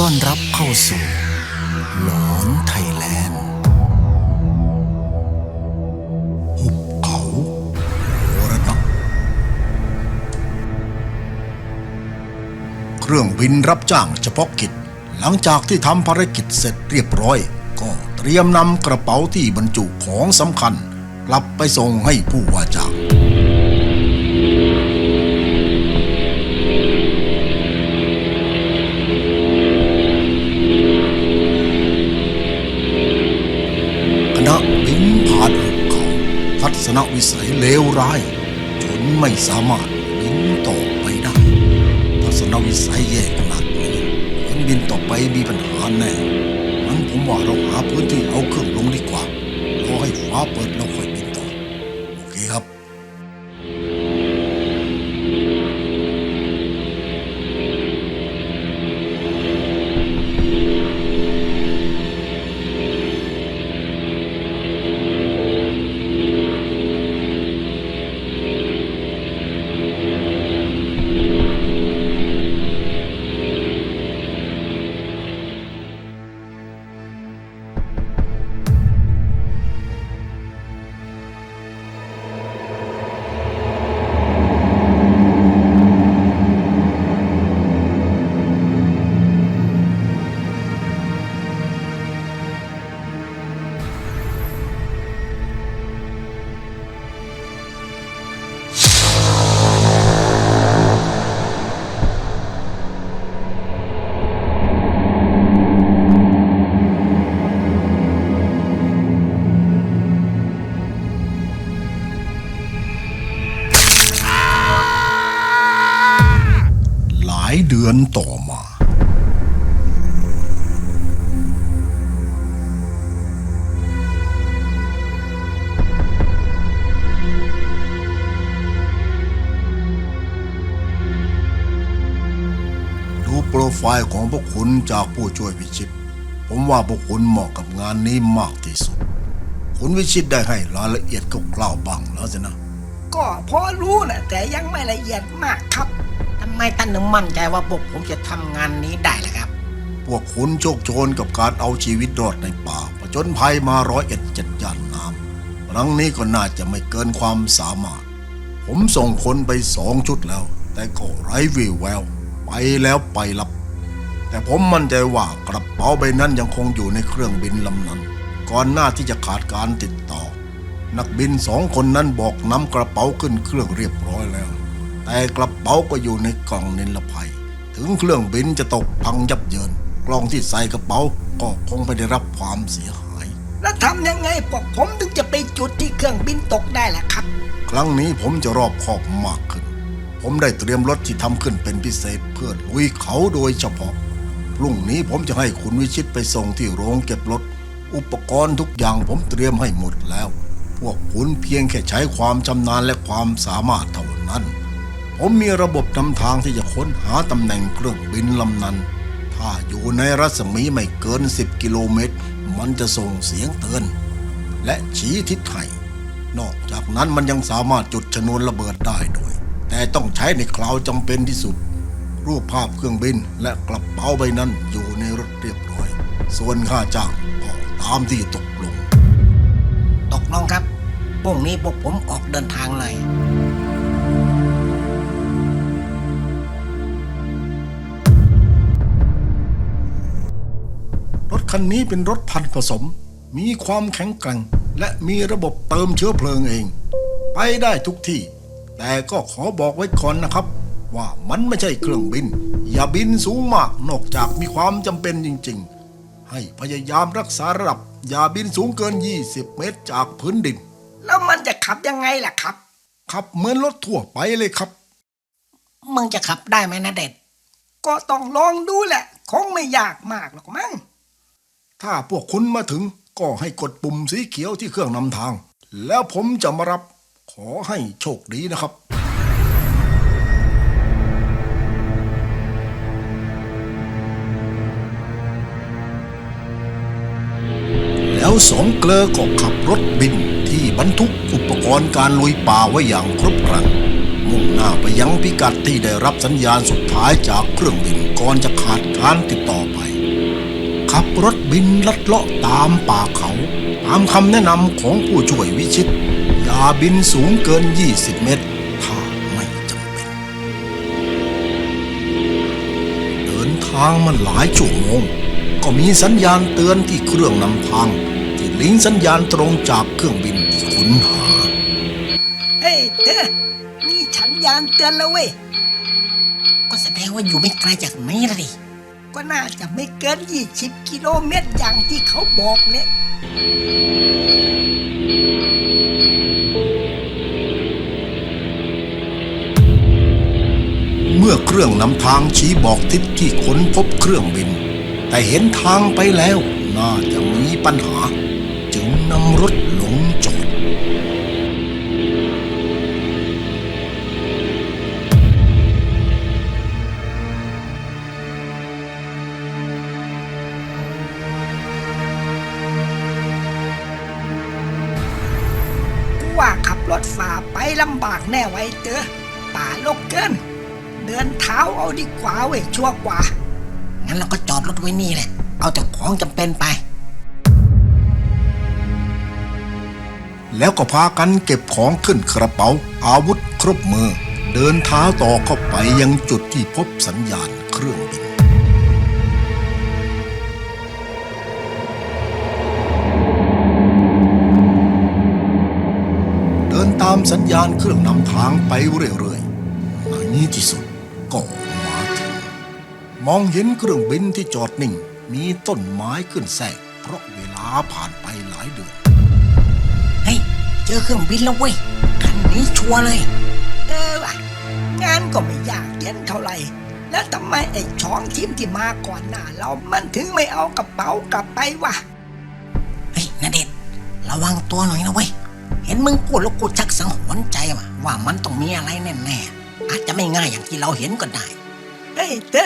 ต้อนรับเข้าสู่หลอนไทยแลนด์หุบเขาโหระนักเครื่องบินรับจ้างเฉพาะกิจ หลังจากที่ทำภารกิจเสร็จเรียบร้อย ก็เตรียมนำกระเป๋าที่บรรจุของสำคัญ กลับไปส่งให้ผู้ว่าจ้าง ทัศนวิสัยเลวร้าย จนไม่สามารถบินต่อไปได้ทัศนวิสัยแย่ขนาดนี้การบินต่อไปมีปัญหาแน่งั้นผมว่าเราหาพื้นที่เอาเครื่องลงดีกว่ารอให้ฟ้าเปิดเราค่ ไฟล์ของพวกคุณจากผู้ช่วยวิชิต ผมว่าพวกคุณเหมาะกับงานนี้มากที่สุด คุณวิชิตได้ให้รายละเอียดคร่าวๆบ้างแล้วสินะ ก็พอรู้นะแต่ยังไม่ละเอียดมากครับทำไมท่านถึงมั่นใจว่าพวกผมจะทำงานนี้ได้ล่ะครับ พวกคุณโชคโชนกับการเอาชีวิตรอดในป่าผจญภัยมาร้อยเอ็ดเจ็ดย่านน้ำครั้งนี้ก็น่าจะไม่เกินความสามารถ ผมส่งคนไปสองชุดแล้ว แต่ก็ไร้วี่แวว ไปแล้วไปรับ แต่ผมมั่นใจว่ากระเป๋าใบนั้นยังคงอยู่ในเครื่องบินลำนั้น ก่อนหน้าที่จะขาดการติดต่อ นักบินสองคนนั้นบอกนำกระเป๋าขึ้นเครื่องเรียบร้อยแล้ว แต่กระเป๋าก็อยู่ในกล่องนิรภัย ถึงเครื่องบินจะตกพังยับเยิน กล่องที่ใส่กระเป๋าก็คงไม่ได้รับความเสียหาย แล้วทำยังไงพวกผมถึงจะไปจุดที่เครื่องบินตกได้ล่ะครับ ครั้งนี้ผมจะรอบคอบมากขึ้น ผมได้เตรียมรถที่ทำขึ้นเป็นพิเศษเพื่อลุยเขาโดยเฉพาะพ รุ่งนี้ผมจะให้คุณวิชิตไปส่งที่โรงเก็บรถ อุปกรณ์ทุกอย่างผมเตรียมให้หมดแล้ว พวกคุณเพียงแค่ใช้ความชำนาญและความสามารถเท่านั้น ผมมีระบบนำทางที่จะค้นหาตำแหน่งเครื่องบินลำนั้น ถ้าอยู่ในรัศมีไม่เกิน 10 กิโลเมตร มันจะส่งเสียงเตือน และชี้ทิศให้นอกจากนั้นมันยังสามารถจุดชนวนระเบิดได้ด้วย แต่ต้องใช้ในคราวจำเป็นที่สุด รูปภาพเครื่องบินและกระเป๋าใบนั้นอยู่ในรถเรียบร้อย ส่วนค่าจ้างก็ตามที่ตกลง ตกลงครับพรุ่งนี้พวกผมออกเดินทางเลยรถคันนี้เป็นรถพันธุ์ผสม มีความแข็งแกร่ง และมีระบบเติมเชื้อเพลิงเอง ไปได้ทุกที่ แต่ก็ขอบอกไว้ก่อนนะครับ ว่ามันไม่ใช่เครื่องบิน อย่าบินสูงมากนอกจากมีความจำเป็นจริง ๆ ให้พยายามรักษาระดับ อย่าบินสูงเกิน 20 เมตรจากพื้นดิน แล้วมันจะขับยังไงล่ะครับ ขับเหมือนรถทั่วไปเลยครับ มึงจะขับได้ไหมนะเด็ด ก็ต้องลองดูแหละ คงไม่ยากมากหรอกมั้ง ถ้าพวกคุณมาถึงก็ให้กดปุ่มสีเขียวที่เครื่องนำทาง แล้วผมจะมารับขอให้โชคดีนะครับ แล้วสองเกลอก็ขับรถบินที่บรรทุกอุปกรณ์การลุยป่าไว้อย่างครบครัน มุ่งหน้าไปยังพิกัดที่ได้รับสัญญาณสุดท้ายจากเครื่องบินก่อนจะขาดการติดต่อไป ขับรถบินลัดเลาะตามป่าเขา ตามคำแนะนำของผู้ช่วยวิชิต อย่าบินสูงเกิน 20 เมตรถ้าไม่จำเป็น เดินทางมาหลายชั่วโมงก็มีสัญญาณเตือนที่เครื่องนำทาง ลิงก์สัญญาณตรงจากเครื่องบินที่ค้นหา เฮ้ยเธอมีสัญญาณเตือนแล้วเว้ย ก็แสดงว่าอยู่ไม่ไกลจากนี้ละดิก็น่าจะไม่เกิน 20 กิโลเมตรอย่างที่เขาบอกเนี่ย เมื่อเครื่องนำทางชี้บอกทิศที่ค้นพบเครื่องบิน แต่เห็นทางไปแล้วน่าจะมีปัญหาจึง นำรถลงจอดกูว่าขับรถฝ่าไปลำบากแน่ไว้เจอป่าลกเกิน เดินเท้าเอาดีกว่าเว้ยชั่วกว่า งั้นเราก็จอดรถไว้นี่แหละ เอาแต่ของจำเป็นไป แล้วก็พากันเก็บของขึ้นกระเป๋า อาวุธครบมือ เดินเท้าต่อเข้าไปยังจุดที่พบสัญญาณเครื่องบินเดินตามสัญญาณเครื่องนำทางไปเรื่อยๆในที่สุดก็มาถึง มองเห็นเครื่องบินที่จอดนิ่ง มีต้นไม้ขึ้นแทรกเพราะเวลาผ่านไปหลายเดือน อเครื่องบินแล้วเว้ยคันนี้ชัวร์เลย เออว่ะงานก็ไม่ยากเย็นเท่าไหร่ แล้วทำไมไอ้ช้องทีมที่มาก่อนหน้าเรามันถึงไม่เอากระเป๋ากลับไปวะเฮ้ยนาเดชน์ระวังตัวหน่อยนะเว้ย เห็นมึงพูดแล้วกูชักสังหรณ์ใจว่ะว่ามันต้องมีอะไรแน่ๆอาจจะไม่ง่ายอย่างที่เราเห็นก็ได้เฮ้ยเต้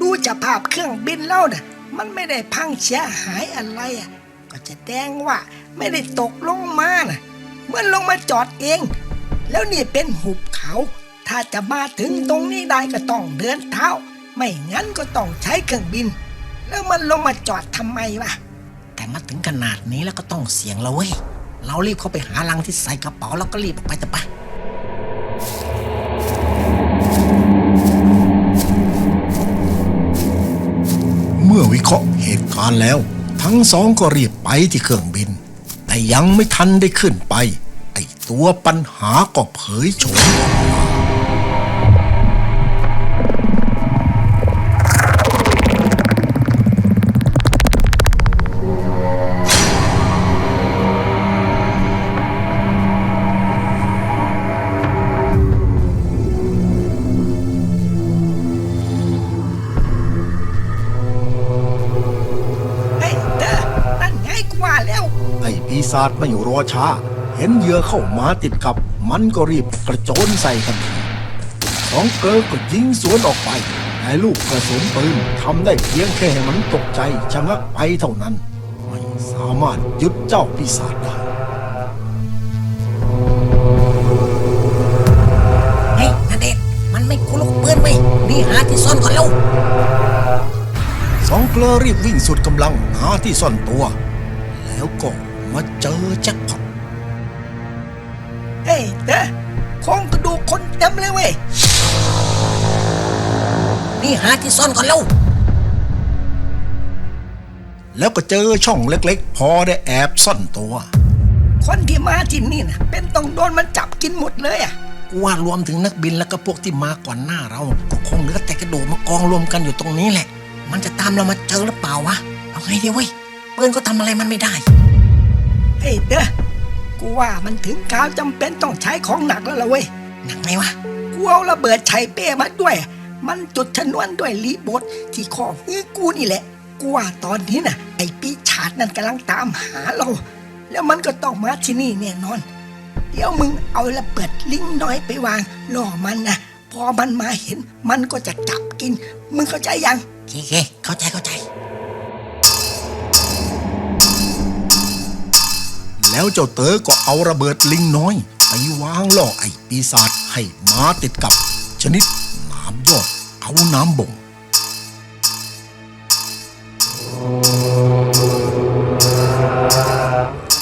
ดูจากภาพเครื่องบินแล้วนะมันไม่ได้พังเสียหายอะไรอะก็จะแดงว่าไม่ได้ตกลงมานะเมื่อลงมาจอดเอง แล้วนี่เป็นหุบเขา ถ้าจะมาถึงตรงนี้ได้ก็ต้องเดินเท้า ไม่งั้นก็ต้องใช้เครื่องบิน แล้วมันลงมาจอดทำไมวะแต่มาถึงขนาดนี้แล้วก็ต้องเสี่ยงแล้วเว้ยเรารีบเข้าไปหาลังที่ใส่กระเป๋าแล้วก็รีบออกไปเถอะปะเมื่อวิเคราะห์เหตุการณ์แล้ว ทั้งสองก็รีบไปที่เครื่องบิน แต่ยังไม่ทันได้ขึ้นไป ไอ้ตัวปัญหาก็เผยโฉมออก ศาจไม่รอช้า เห็นเหยื่อเข้ามาติดกับ มันก็รีบกระโจนใส่ทันทีสองเกลอก็ยิงสวนออกไปแต่ลูกกระสุนปืนทำได้เพียงแค่ให้มันตกใจชะงักไปเท่านั้น ไม่สามารถหยุดเจ้าปีศาจได้เฮ้ยนาเดชน์มันไม่กูลูกปืนไปนี่หาที่ซ่อนก่อนเร็วสองเกลอรีบวิ่งสุดกำลังหาที่ซ่อนตัว แล้วก็ มาเจอแจ็คพอตเฮ้ยเด้อโครงกระดูกคนเต็มเลยเว้ย นี่หาที่ซ่อนก่อนเร็วแล้วก็เจอช่องเล็กๆ พอได้แอบซ่อนตัว คนที่มาที่นี่นะเป็นต้องโดนมันจับกินหมดเลยอะกูว่ารวมถึงนักบินแล้วก็พวกที่มาก่อนหน้าเรา ก็คงเหลือแต่กระดูกมากองรวมกันอยู่ตรงนี้แหละ มันจะตามเรามาเจอหรือเปล่าวะ เอาไงดีเว้ยปืนก็ทำอะไรมันไม่ได้ เฮ้เด้อกูว่ามันถึงคราวจำเป็นต้องใช้ของหนักแล้วล่ะเว้ยหนักไหมวะกูเอาระเบิดไฉเป้มาด้วย มันจุดชนวนด้วยรีบทที่ข้อมือกูนี่แหละกูว่าตอนนี้น่ะ ไอ้ปีชาดนั่นกำลังตามหาเรา แล้วมันก็ต้องมาที่นี่แน่นอน เดี๋ยวมึงเอาระเบิดลิงน้อยไปวางล่อมันนะพอมันมาเห็น มันก็จะจับกิน มึงเข้าใจยังเคเข้าใจเข้าใจ แล้วเจ้าเต๋อก็เอาระเบิดลิงน้อยไปวางล่อไอ้ปีศาจให้มาติดกับ ชนิดน้ำยอดเอาน้ำบ่ง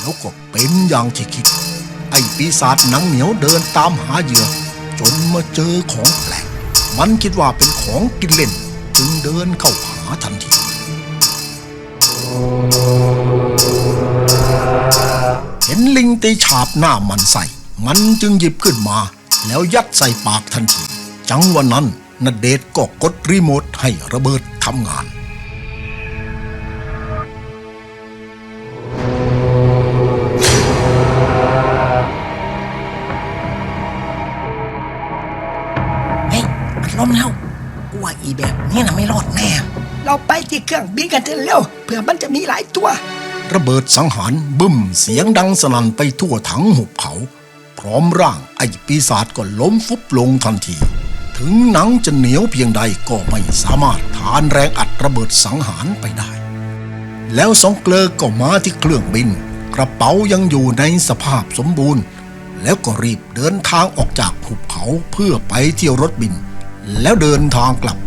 แล้วก็เป็นอย่างที่คิด ไอ้ปีศาจหนังเหนียวเดินตามหาเหยื่อ จนมาเจอของแปลก มันคิดว่าเป็นของกินเล่น จึงเดินเข้าหาทันที ลิงตีฉาบหน้ามันใส่ มันจึงหยิบขึ้นมา แล้วยัดใส่ปากทันที จังวันนั้นนเดชน์ก็กดรีโมทให้ระเบิดทำงานเฮ้ยมันล้มแล้วกูว่าอีแบบนี้นะไม่รอดแน่ เราไปที่เครื่องบินกันเถอะเร็วเผื่อมันจะมีหลายตัว ระเบิดสังหารบึ้มเสียงดังสนั่นไปทั่วทั้งหุบเขา พร้อมร่างไอ้ปีศาจก็ล้มฟุบลงทันที ถึงหนังจะเหนียวเพียงใดก็ไม่สามารถทานแรงอัดระเบิดสังหารไปได้ แล้วสองเกลอก็มาที่เครื่องบิน กระเป๋ายังอยู่ในสภาพสมบูรณ์ แล้วก็รีบเดินทางออกจากหุบเขาเพื่อไปเที่ยวรถบิน แล้วเดินทางกลับ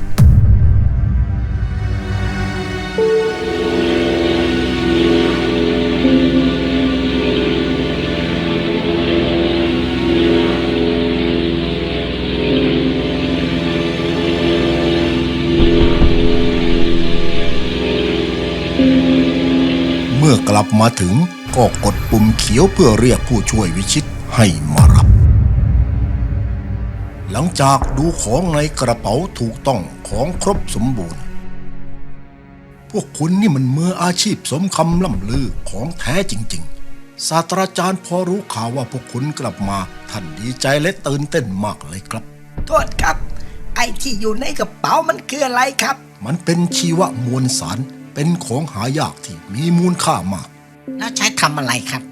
กลับมาถึงก็กดปุ่มเขียวเพื่อเรียกผู้ช่วยวิชิตให้มารับ หลังจากดูของในกระเป๋าถูกต้องของครบสมบูรณ์ พวกคุณนี่มันมืออาชีพสมคำล่ำลือของแท้จริง ๆ ศาสตราจารย์พอรู้ข่าวว่าพวกคุณกลับมาท่านดีใจและตื่นเต้นมากเลยครับ โทษครับ ไอ้ที่อยู่ในกระเป๋ามันคืออะไรครับ มันเป็นชีวมวลสาร เป็นของหายากที่มีมูลค่ามาก แล้วใช้ทำอะไรครับ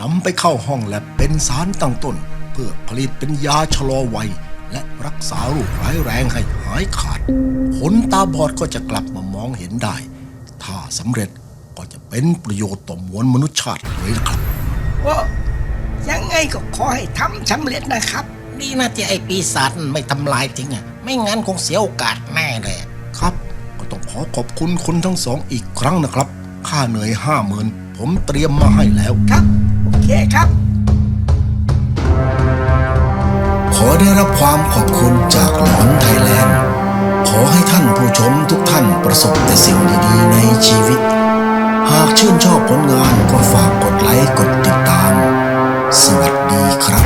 นำไปเข้าห้องแลบเป็นสารตั้งต้น เพื่อผลิตเป็นยาชะลอวัย และรักษาโรคร้ายแรงให้หายขาดคนตาบอดก็จะกลับมามองเห็นได้ ถ้าสำเร็จก็จะเป็นประโยชน์ต่อมวลมนุษยชาติเลยล่ะครับโอ้ยังไงก็ขอให้ทำสำเร็จนะครับ ดีนะที่ไอ้ปีศาจมันไม่ทำลายทิ้งอะไม่งั้นคงเสียโอกาสแน่เลยครับก็ต้องข อขอบคุณคุณทั้งสองอีกครั้งนะครับ ค่าเหนื่อยห้าหมื่นผมเตรียมมาให้แล้วครับ โอเคครับ ขอได้รับความขอบคุณจากหลอนไทยแลนด์ขอให้ท่านผู้ชมทุกท่านประสบแต่สิ่งดีๆในชีวิต หากชื่นชอบผลงานก็ฝากกดไลค์กดติดตาม สวัสดีครับ